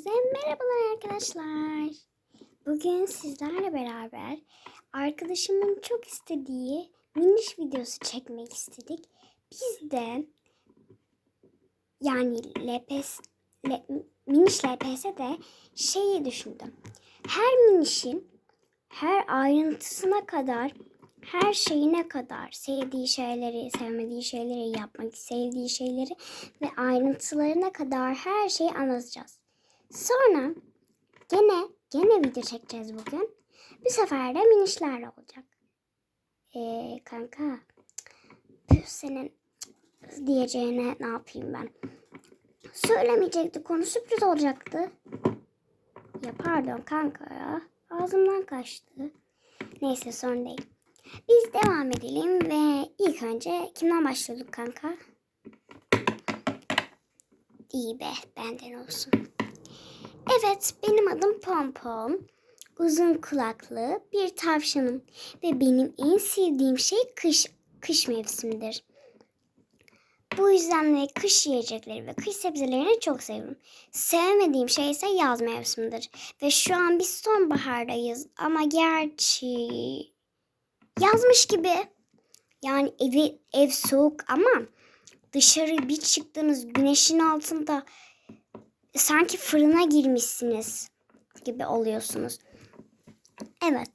Hepinize merhabalar arkadaşlar. Bugün sizlerle beraber arkadaşımın çok istediği miniş videosu çekmek istedik. Biz de yani LPS, le, miniş LPS'de şeyi düşündüm. Her minişin her ayrıntısına kadar her şeyine kadar sevdiği şeyleri, sevmediği şeyleri, yapmak sevdiği şeyleri ve ayrıntılarına kadar her şeyi anlatacağız. Sonra gene gene video çekeceğiz bugün. Bu sefer de minişlerle olacak. Ee, kanka senin diyeceğine ne yapayım ben? Söylemeyecekti konu sürpriz olacaktı. Ya pardon kanka ya. Ağzımdan kaçtı. Neyse sorun değil. Biz devam edelim ve ilk önce kimden başlıyorduk kanka? İyi be benden olsun. Evet benim adım Pompom. Uzun kulaklı bir tavşanım ve benim en sevdiğim şey kış kış mevsimidir. Bu yüzden de kış yiyecekleri ve kış sebzelerini çok seviyorum. Sevmediğim şey ise yaz mevsimidir. Ve şu an biz sonbahardayız ama gerçi yazmış gibi. Yani evi ev soğuk ama dışarı bir çıktığınız güneşin altında sanki fırına girmişsiniz gibi oluyorsunuz. Evet.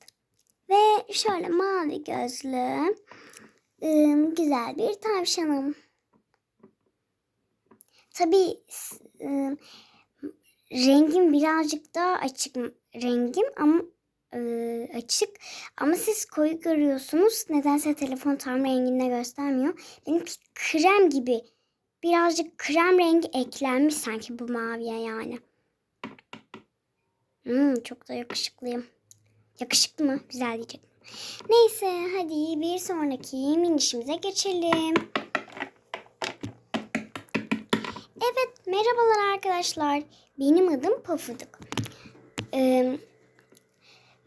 Ve şöyle mavi gözlü ım, güzel bir tavşanım. Tabii ım, rengim birazcık daha açık rengim ama e, açık. Ama siz koyu görüyorsunuz. Nedense telefon tam renginde göstermiyor. Benimki krem gibi. Birazcık krem rengi eklenmiş sanki bu maviye yani. Hmm, çok da yakışıklıyım. Yakışıklı mı? Güzel diyecektim. Neyse hadi bir sonraki minişimize geçelim. Evet merhabalar arkadaşlar. Benim adım Pafuduk. Ee,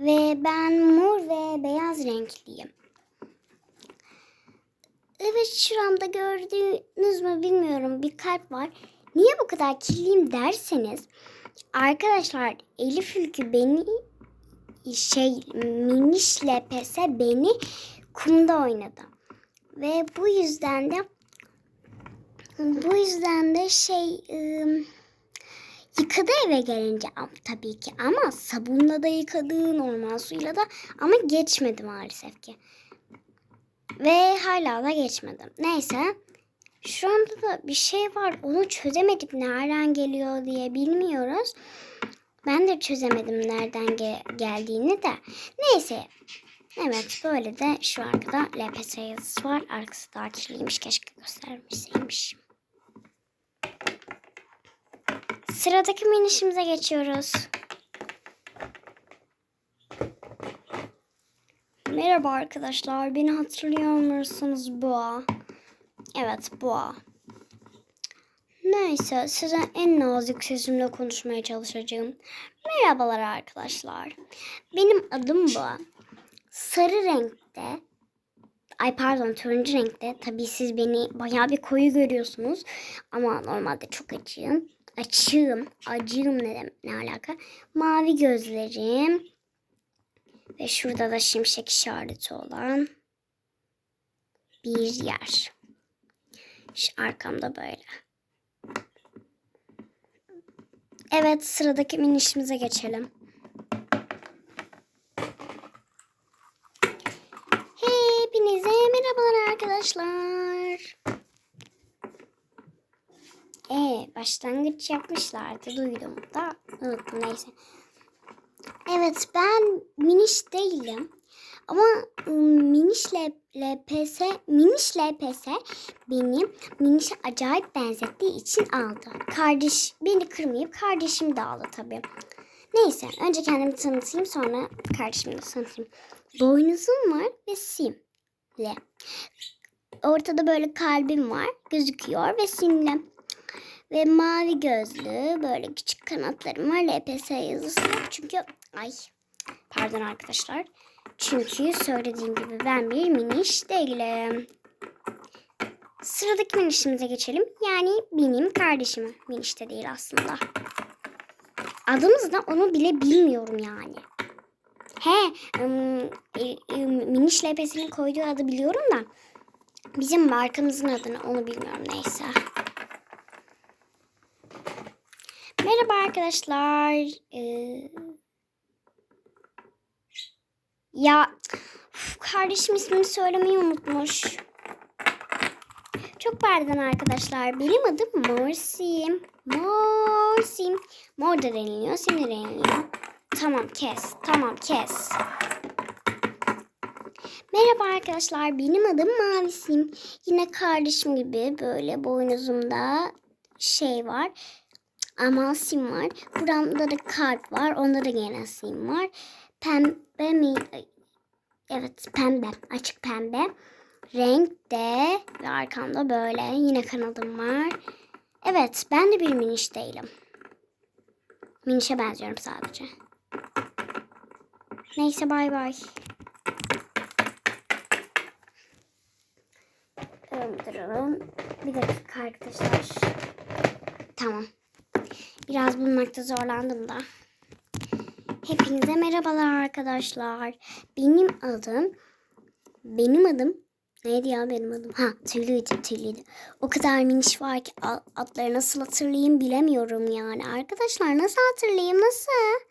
ve ben mor ve beyaz renkliyim. Evet şuramda gördüğünüz mü bilmiyorum bir kalp var. Niye bu kadar kirliyim derseniz arkadaşlar Elif Ülkü beni şey minişle pese beni kumda oynadı. Ve bu yüzden de bu yüzden de şey ıı, Yıkadı eve gelince tabii ki ama sabunla da yıkadı normal suyla da ama geçmedi maalesef ki. Ve hala da geçmedi. Neyse şu anda da bir şey var onu çözemedik nereden geliyor diye bilmiyoruz. Ben de çözemedim nereden ge- geldiğini de. Neyse Evet böyle de şu arkada LPS yazısı var. Arkası da açılıymış. Keşke göstermişseymişim. Sıradaki minişimize geçiyoruz. Merhaba arkadaşlar. Beni hatırlıyor musunuz Boğa? Evet Boğa. Neyse size en nazik sesimle konuşmaya çalışacağım. Merhabalar arkadaşlar. Benim adım Boğa. Sarı renkte Ay pardon turuncu renkte. Tabii siz beni bayağı bir koyu görüyorsunuz. Ama normalde çok açığım açığım. Acığım ne, demek, ne alaka? Mavi gözlerim. Ve şurada da şimşek işareti olan bir yer. Şu arkamda böyle. Evet sıradaki minişimize geçelim. Hepinize merhabalar arkadaşlar. Ee, başlangıç yapmışlardı duydum da unuttum neyse. Evet ben miniş değilim. Ama ıı, miniş LPS, miniş LPS benim minişe acayip benzettiği için aldı. Kardeş beni kırmayıp kardeşim de aldı tabii. Neyse önce kendimi tanıtayım sonra kardeşimi de tanıtayım. Boynuzum var ve simle. Ortada böyle kalbim var gözüküyor ve simle. Ve mavi gözlü böyle küçük kanatlarım var. LPS yazısı çünkü ay pardon arkadaşlar. Çünkü söylediğim gibi ben bir miniş değilim. Sıradaki minişimize geçelim. Yani benim kardeşim. Miniş de değil aslında. adımız da onu bile bilmiyorum yani. He, e, Miniş LPS'nin koyduğu adı biliyorum da bizim markamızın adını onu bilmiyorum neyse. Merhaba arkadaşlar. Ee, ya uf, kardeşim ismini söylemeyi unutmuş. Çok pardon arkadaşlar. Benim adım Morsim. Morsim. Mor da deniliyor, sim de deniliyor. Tamam kes. Tamam kes. Merhaba arkadaşlar. Benim adım Mavisim. Yine kardeşim gibi böyle boynuzumda şey var. Ama sim var. Buramda da kart var. Onda da gene sim var. Pembe mi? Evet pembe. Açık pembe. Renk de ve arkamda böyle. Yine kanadım var. Evet ben de bir miniş değilim. Minişe benziyorum sadece. Neyse bay bay. Öldüralım. Bir dakika arkadaşlar. Tamam. Biraz bulmakta zorlandım da. Hepinize merhabalar arkadaşlar. Benim adım benim adım neydi ya benim adım? Ha tüylüydü tüylüydü. O kadar miniş var ki adları nasıl hatırlayayım bilemiyorum yani. Arkadaşlar nasıl hatırlayayım nasıl?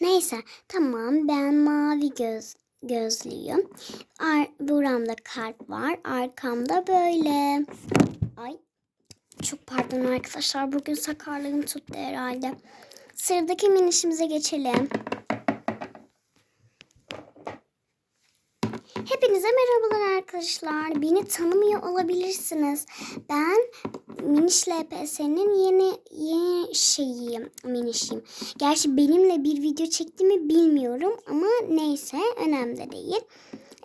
Neyse tamam ben mavi göz gözlüyüm. Ar buramda kalp var. Arkamda böyle. Ay çok pardon arkadaşlar. Bugün sakarlığım tuttu herhalde. Sıradaki minişimize geçelim. Hepinize merhabalar arkadaşlar. Beni tanımıyor olabilirsiniz. Ben Miniş LPS'nin yeni yeni şeyiyim, minişiyim. Gerçi benimle bir video çektiğimi bilmiyorum ama neyse önemli değil.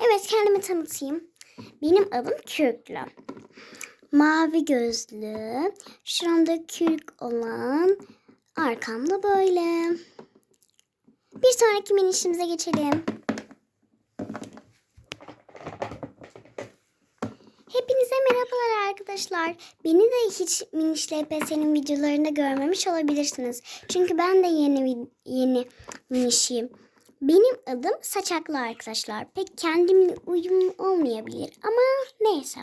Evet kendimi tanıtayım. Benim adım Kürklü. Mavi gözlü, şuramda kürk olan, arkamda böyle. Bir sonraki minişimize geçelim. Hepinize merhabalar arkadaşlar. Beni de hiç Miniş LPS'nin videolarında görmemiş olabilirsiniz. Çünkü ben de yeni yeni minişiyim. Benim adım Saçaklı arkadaşlar. Pek kendimle uyum olmayabilir ama neyse.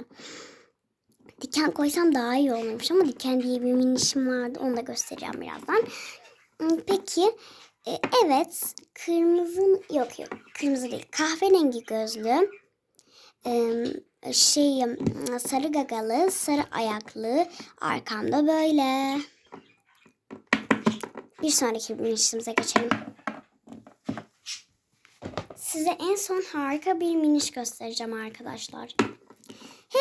Diken koysam daha iyi olurmuş ama diken diye bir minişim vardı. Onu da göstereceğim birazdan. Hmm, Peki e, evet kırmızı mı- yok yok kırmızı değil kahverengi gözlü şey sarı gagalı sarı ayaklı arkamda böyle. Bir sonraki minişimize geçelim. Size en son harika bir miniş göstereceğim arkadaşlar.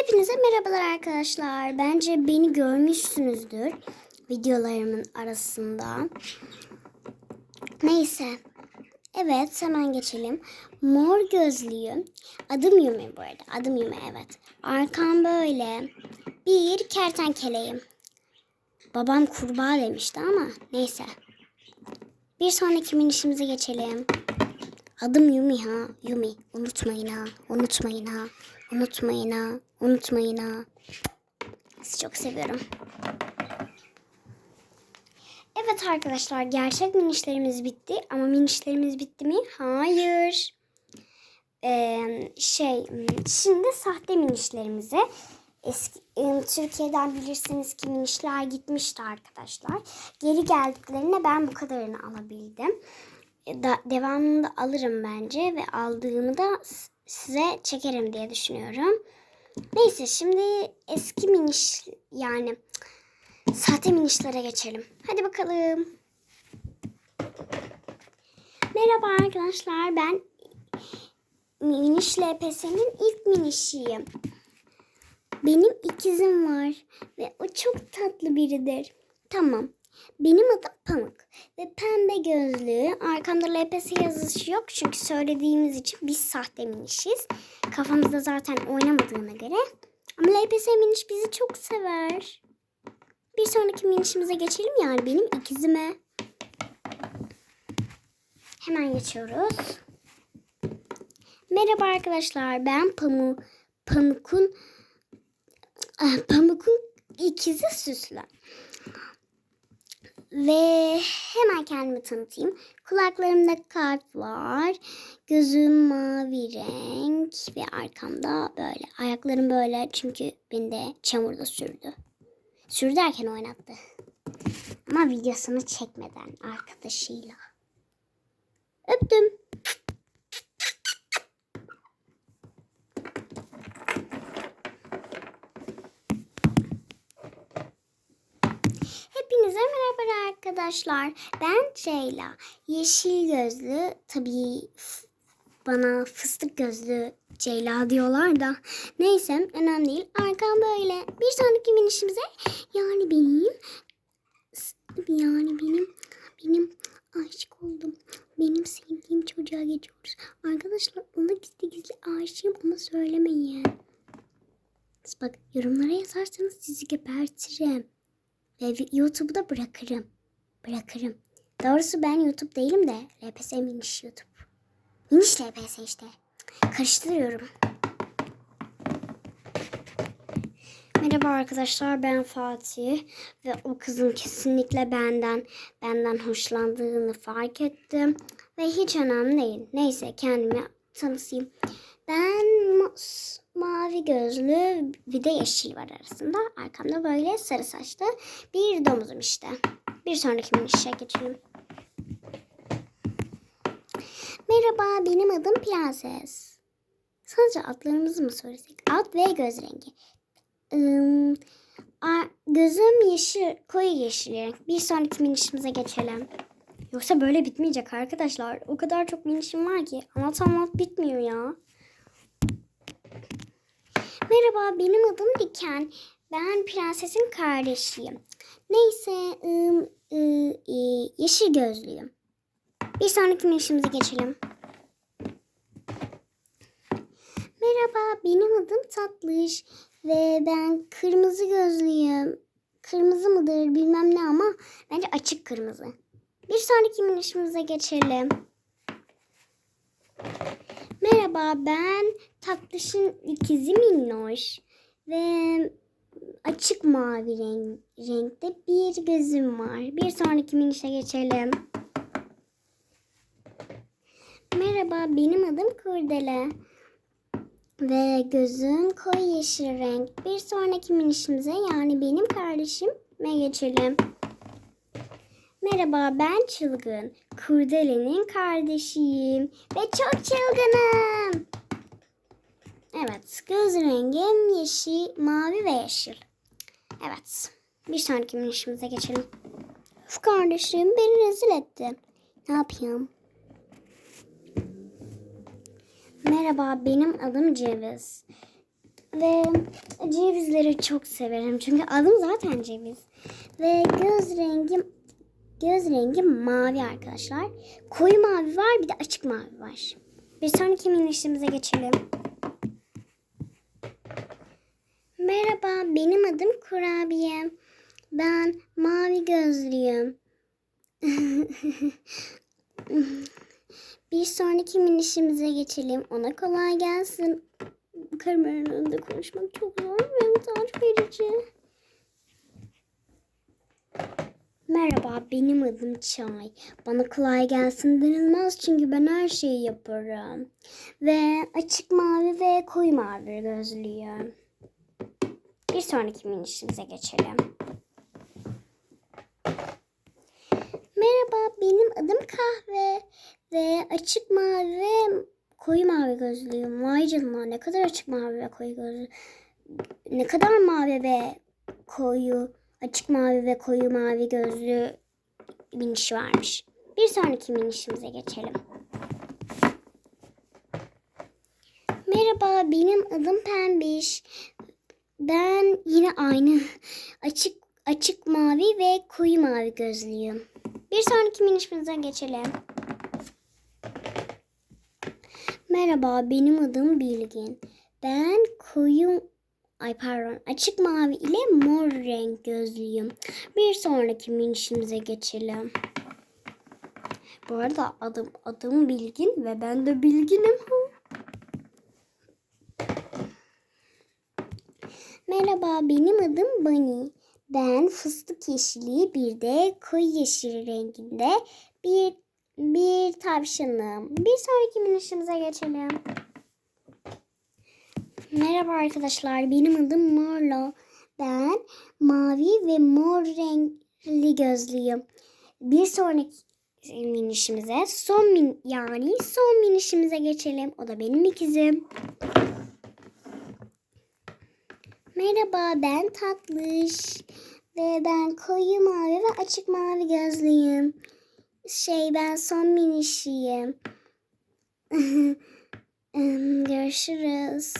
Hepinize merhabalar arkadaşlar. Bence beni görmüşsünüzdür videolarımın arasında. Neyse. Evet hemen geçelim. Mor gözlüyüm. Adım Yumi bu arada. Adım Yumi evet. Arkam böyle. Bir kertenkeleyim. Babam kurbağa demişti ama neyse. Bir sonraki minişimize geçelim. Adım Yumi ha. Yumi. Unutmayın ha. Unutmayın ha. Unutmayın ha. Unutmayın ha. Sizi çok seviyorum. Evet arkadaşlar gerçek minişlerimiz bitti ama minişlerimiz bitti mi? Hayır. Ee, şey şimdi sahte minişlerimize eski e, Türkiye'den bilirsiniz ki minişler gitmişti arkadaşlar. Geri geldiklerinde ben bu kadarını alabildim. E, Da, devamını da alırım bence ve aldığımı da size çekerim diye düşünüyorum. Neyse şimdi eski miniş yani sahte minişlere geçelim. Hadi bakalım. Merhaba arkadaşlar ben Miniş LPS'nin ilk minişiyim. Benim ikizim var ve o çok tatlı biridir. Tamam. Benim adım Pamuk ve pembe gözlü. Arkamda LPS yazısı yok çünkü söylediğimiz için biz sahte minişiz. Kafamızda zaten oynamadığına göre. Ama LPS miniş bizi çok sever. Bir sonraki minişimize geçelim yani benim ikizime. Hemen geçiyoruz. Merhaba arkadaşlar ben Pamuk. Pamuk'un Ah, Pamuk'un ikizi Süslü. Ve hemen kendimi tanıtayım. Kulaklarımda kalp var. Gözüm mavi renk ve arkamda böyle. Ayaklarım böyle çünkü beni de çamurda sürdü. Sürdü derken oynattı. Ama videosunu çekmeden arkadaşıyla. Öptüm. Hepinize merhaba arkadaşlar. Ben Ceyla. Yeşil gözlü tabii bana fıstık gözlü Ceyla diyorlar da. Neyse önemli değil. Arkam böyle. Bir sonraki minişimize yani benim yani benim benim aşık oldum. Benim sevdiğim çocuğa geçiyoruz. Arkadaşlar ona gizli gizli aşığım ama söylemeyin. Bak yorumlara yazarsanız sizi gebertirim. Ve YouTube'u da bırakırım. Bırakırım. Doğrusu ben YouTube değilim de LPS Miniş YouTube. Miniş LPS işte. Karıştırıyorum. Merhaba arkadaşlar ben Fatih ve o kızın kesinlikle benden benden hoşlandığını fark ettim ve hiç önemli değil. Neyse kendimi tanıtayım. Ben ma- mavi gözlü bir de yeşil var arasında. Arkamda böyle sarı saçlı bir domuzum işte. Bir sonraki minişe geçelim. Merhaba benim adım Prenses. Sadece adlarımızı mı söylesek? Ad ve göz rengi. Im, a- gözüm yeşil, koyu yeşil renk. Bir sonraki minişimize geçelim. Yoksa böyle bitmeyecek arkadaşlar. O kadar çok minişim var ki anlat anlat bitmiyor ya. Merhaba benim adım Diken. Ben prensesin kardeşiyim. Neyse ım, ı, yeşil gözlüyüm. Bir sonraki minişimize geçelim. Merhaba benim adım Tatlış ve ben kırmızı gözlüyüm. Kırmızı mıdır bilmem ne ama bence açık kırmızı. Bir sonraki minişimize geçelim. Merhaba ben Tatlış'ın ikizi Minnoş ve açık mavi renk, renkte bir gözüm var. Bir sonraki minişe geçelim. Merhaba benim adım Kurdele. Ve gözüm koyu yeşil renk. Bir sonraki minişimize yani benim kardeşime geçelim. Merhaba ben Çılgın. Kurdele'nin kardeşiyim. Ve çok çılgınım. Evet göz rengim yeşil, mavi ve yeşil. Evet bir sonraki minişimize geçelim. Uf kardeşim beni rezil etti. Ne yapayım? Merhaba, benim adım Ceviz. Ve cevizleri çok severim. Çünkü adım zaten ceviz. Ve göz rengim göz rengim mavi arkadaşlar. Koyu mavi var, bir de açık mavi var. Bir sonraki minişimize geçelim. Merhaba, benim adım Kurabiye. Ben mavi gözlüyüm. Bir sonraki minişimize geçelim. Ona kolay gelsin. Kameranın önünde konuşmak çok zor ve utanç verici. Merhaba benim adım Çay. Bana kolay gelsin denilmez çünkü ben her şeyi yaparım. Ve açık mavi ve koyu mavi gözlüyüm. Bir sonraki minişimize geçelim. Merhaba benim adım Kahve ve açık mavi ve koyu mavi gözlüyüm. Vay canına ne kadar açık mavi ve koyu gözlü. Ne kadar mavi ve koyu, açık mavi ve koyu mavi gözlü miniş varmış. Bir sonraki minişimize geçelim. Merhaba benim adım Pembiş. Ben yine aynı açık açık mavi ve koyu mavi gözlüyüm. Bir sonraki minişimize geçelim. Merhaba, benim adım Bilgin. Ben koyu, ay pardon, açık mavi ile mor renk gözlüyüm. Bir sonraki minişimize geçelim. Bu arada adım adım Bilgin ve ben de bilginim. Merhaba, benim adım Bunny. Ben fıstık yeşili bir de koyu yeşil renginde bir bir tavşanım. Bir sonraki minişimize geçelim. Merhaba arkadaşlar. Benim adım Marlo. Ben mavi ve mor renkli gözlüyüm. Bir sonraki minişimize son min yani son minişimize geçelim. O da benim ikizim. Merhaba ben Tatlış ve ben koyu mavi ve açık mavi gözlüyüm. Şey ben son minişiyim. Görüşürüz.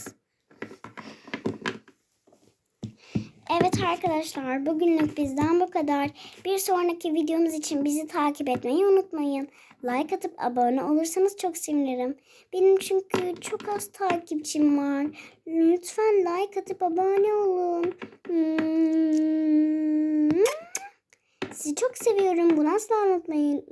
Evet arkadaşlar bugünlük bizden bu kadar. Bir sonraki videomuz için bizi takip etmeyi unutmayın. Like atıp abone olursanız çok sevinirim. Benim çünkü çok az takipçim var. Lütfen like atıp abone olun. Hmm. Sizi çok seviyorum. Bunu asla unutmayın.